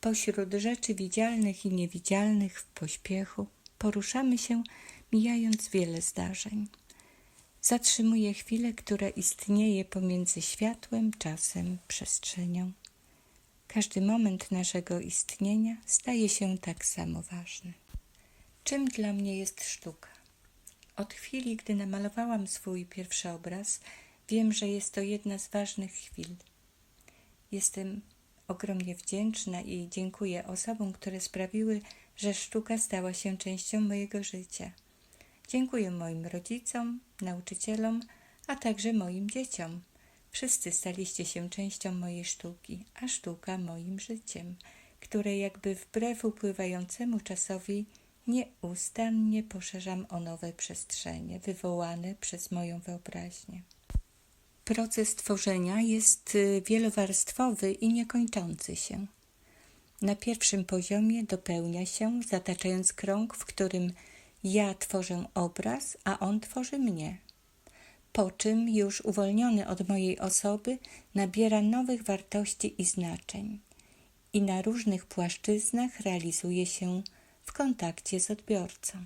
Pośród rzeczy widzialnych i niewidzialnych w pośpiechu poruszamy się, mijając wiele zdarzeń. Zatrzymuję chwilę, która istnieje pomiędzy światłem, czasem, przestrzenią. Każdy moment naszego istnienia staje się tak samo ważny. Czym dla mnie jest sztuka? Od chwili, gdy namalowałam swój pierwszy obraz, wiem, że jest to jedna z ważnych chwil. Jestem ogromnie wdzięczna i dziękuję osobom, które sprawiły, że sztuka stała się częścią mojego życia. Dziękuję moim rodzicom, nauczycielom, a także moim dzieciom. Wszyscy staliście się częścią mojej sztuki, a sztuka moim życiem, które jakby wbrew upływającemu czasowi nieustannie poszerzam o nowe przestrzenie wywołane przez moją wyobraźnię. Proces tworzenia jest y, wielowarstwowy i niekończący się. Na pierwszym poziomie dopełnia się, zataczając krąg, w którym ja tworzę obraz, a on tworzy mnie. Po czym, już uwolniony od mojej osoby, nabiera nowych wartości i znaczeń i na różnych płaszczyznach realizuje się w kontakcie z odbiorcą.